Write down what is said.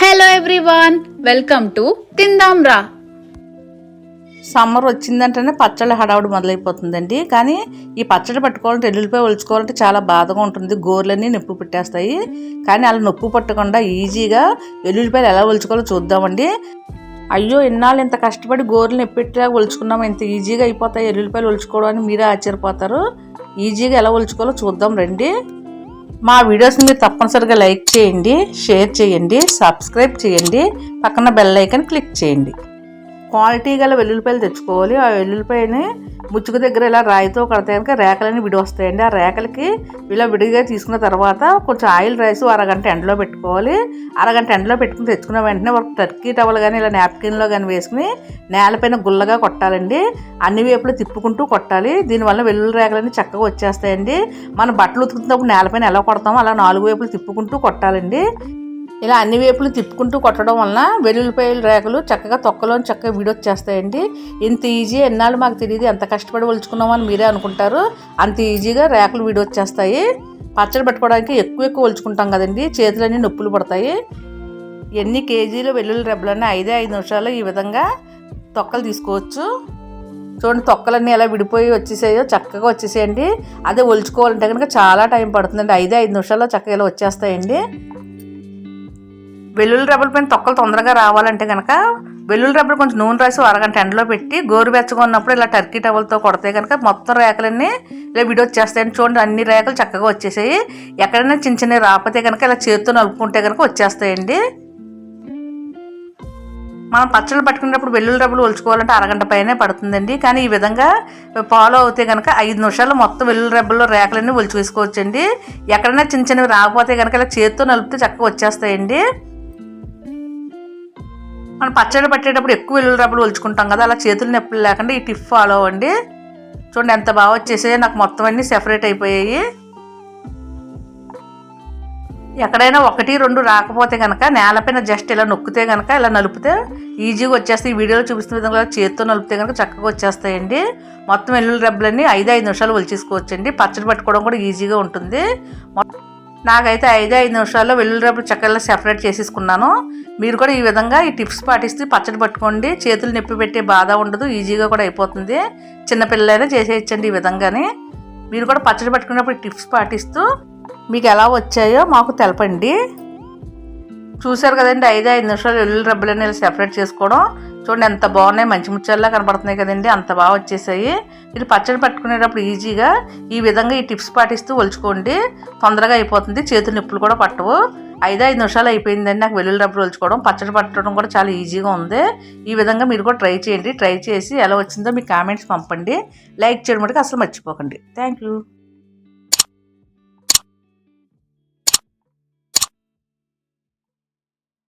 Hello everyone welcome to తిందాం రా summer వచ్చిందంటేనే పచ్చళ్ళ హడావుడి మొదలైపోతుందండి. కానీ ఈ పచ్చడి పట్టుకోవాలంటే ఎల్లుల్లిపాయ ఒలుచుకోవాలంటే చాలా బాధగా ఉంటుంది. గోర్లన్నీ నొప్పి పెట్టేస్తాయి. కానీ అలా నొప్పి పట్టకుండా ఈజీగా ఎల్లుల్లిపాయలు ఎలా ఒలుచుకోవాలో చూద్దామండి. అయ్యో ఇన్నాళ్ళు ఇంత కష్టపడి గోర్లు నొప్పెట్టిలా ఒలుచుకున్నాం. ఇంత ఈజీగా అయిపోతాయి ఎల్లుల్లిపాయలు ఒలుచుకోవడం అని మీరే ఆశ్చర్యపోతారు. ఈజీగా ఎలా ఒలుచుకోవాలో చూద్దాం రండి. మా వీడియోస్ని మీరు తప్పనిసరిగా లైక్ చేయండి షేర్ చేయండి సబ్స్క్రైబ్ చేయండి పక్కన బెల్ ఐకన్ క్లిక్ చేయండి. క్వాలిటీ గల వెల్లుల్లిపాయలు తెచ్చుకోవాలి. ఆ వెల్లుల్లిపాయని ముచ్చుకు దగ్గర ఇలా రాయితో కడితే కనుక రేకలన్నీ విడి వస్తాయండి ఆ రేకలకి ఇలా విడిగా తీసుకున్న తర్వాత కొంచెం ఆయిల్ రైస్ అరగంట ఎండలో పెట్టుకోవాలి. అరగంట ఎండలో పెట్టుకుని తెచ్చుకున్న వెంటనే ఒక టర్కీ టవల్ కానీ ఇలా నాప్కిన్లో కానీ వేసుకుని నేలపైన గుల్లగా కొట్టాలండి. అన్ని వైపులు తిప్పుకుంటూ కొట్టాలి. దీనివల్ల వెల్లుల్లి రేకలన్నీ చక్కగా వచ్చేస్తాయండి. మనం బట్టలు ఉతుకుతున్నప్పుడు నేలపైన ఎలా కొడతామో అలా నాలుగు వైపులు తిప్పుకుంటూ కొట్టాలండి. ఇలా అన్ని వైపులు తిప్పుకుంటూ కొట్టడం వలన వెల్లుల్లిపాయల రేఖలు చక్కగా తొక్కలోని చక్కగా విడొచ్చేస్తాయండి. ఇంత ఈజీ ఎన్నాళ్ళు మాకు తెలియదు ఎంత కష్టపడి ఒలుచుకున్నామని మీరే అనుకుంటారు. అంత ఈజీగా రేఖలు విడొచ్చేస్తాయి. పచ్చడి పెట్టుకోవడానికి ఎక్కువ ఎక్కువ ఒలుచుకుంటాం కదండి చేతులన్నీ నొప్పులు పడతాయి. ఎన్ని కేజీలు వెల్లుల్లి రెబ్బలన్నీ ఐదే ఐదు నిమిషాలు ఈ విధంగా తొక్కలు తీసుకోవచ్చు. చూడండి తొక్కలన్నీ ఎలా విడిపోయి వచ్చేసాయో చక్కగా వచ్చేసేయండి. అదే ఒలుచుకోవాలంటే కనుక చాలా టైం పడుతుందండి ఐదే ఐదు నిమిషాల్లో చక్కగా ఇలా వచ్చేస్తాయండి. వెల్లుల్లి రబ్బలు పైన తొక్కలు తొందరగా రావాలంటే కనుక వెల్లుల్లి రబ్బలు కొంచెం నూనె రాసి అరగంట ఎండలో పెట్టి గోరువెచ్చగా ఉన్నప్పుడు ఇలా టర్కీ టవల్తో కొడితే కనుక మొత్తం రేఖలన్నీ ఇలా విడొచ్చేస్తాయని చూడండి అన్ని రేఖలు చక్కగా వచ్చేసాయి. ఎక్కడైనా చిన్న చిన్న రాకపోతే కనుక ఇలా చేతితో నలుపుకుంటే కనుక వచ్చేస్తాయండి. మనం పచ్చళ్ళు పట్టుకునేటప్పుడు వెల్లుల్లి రబ్బలు ఒలుచుకోవాలంటే అరగంట పైనే పడుతుందండి. కానీ ఈ విధంగా ఫాలో అవుతే కనుక ఐదు నిమిషాలు మొత్తం వెల్లుల్లి రబ్బల్లో రేఖలన్నీ ఒలిచి వేసుకోవచ్చండి ఎక్కడైనా చిన్న చిన్నవి రాకపోతే కనుక ఇలా చేతితో నలిపితే చక్కగా వచ్చేస్తాయండి. మనం పచ్చడి పట్టేటప్పుడు ఎక్కువ వెల్లుల్లి ఒలుచుకుంటాం కదా అలా చేతులు నొప్పులు లేకుండా ఈ టిప్ ఫాలో అవ్వండి. చూడండి ఎంత బాగా వచ్చేసాయో నాకు మొత్తం అన్నీ సెపరేట్ అయిపోయాయి. ఎక్కడైనా ఒకటి రెండు రాకపోతే కనుక నేలపైన జస్ట్ ఇలా నొక్కితే కనుక ఇలా నలిపితే ఈజీగా వచ్చేస్తాయి. ఈ వీడియోలో చూపిస్తున్న విధంగా చేతితో నలిపితే కనుక చక్కగా వచ్చేస్తాయండి. మొత్తం వెల్లుల్లి రబ్బలన్నీ ఐదు ఐదు నిమిషాలు ఒలిచేసుకోవచ్చండి. పచ్చడి పట్టుకోవడం కూడా ఈజీగా ఉంటుంది. నాకైతే ఐదు ఐదు నిమిషాల్లో వెల్లుల్లి చక్కగా సెపరేట్ చేసేసుకున్నాను. మీరు కూడా ఈ విధంగా ఈ టిప్స్ పాటిస్తే పచ్చడి పట్టుకోండి. చేతులు నొప్పి పెట్టే బాధ ఉండదు ఈజీగా కూడా అయిపోతుంది. చిన్నపిల్లలైనా చేసేయచ్చండి ఈ విధంగానే. మీరు కూడా పచ్చడి పట్టుకున్నప్పుడు టిప్స్ పాటిస్తూ మీకు ఎలా వచ్చాయో మాకు తెలపండి. చూశారు కదండి ఐదు ఐదు నిమిషాలు వెల్లుల్లి రబ్బలని సెపరేట్ చేసుకోవడం. చూడండి ఎంత బాగున్నాయి. మంచి ముచ్చల్లా కనబడుతున్నాయి కదండి. అంత బాగా వచ్చేసాయి. మీరు పచ్చడి పట్టుకునేటప్పుడు ఈజీగా ఈ విధంగా ఈ టిప్స్ పాటిస్తూ ఒలుచుకోండి. తొందరగా అయిపోతుంది. చేతులు నిప్పులు కూడా పట్టవు. ఐదు ఐదు నిమిషాలు అయిపోయిందండి. నాకు వెల్లుల్లి డబ్బులు ఒలుచుకోవడం. పచ్చడి పట్టడం కూడా చాలా ఈజీగా ఉంది. ఈ విధంగా మీరు కూడా ట్రై చేయండి. ట్రై చేసి ఎలా వచ్చిందో మీ కామెంట్స్ పంపండి. లైక్ చేయడం మటుకు అసలు మర్చిపోకండి. Thank you.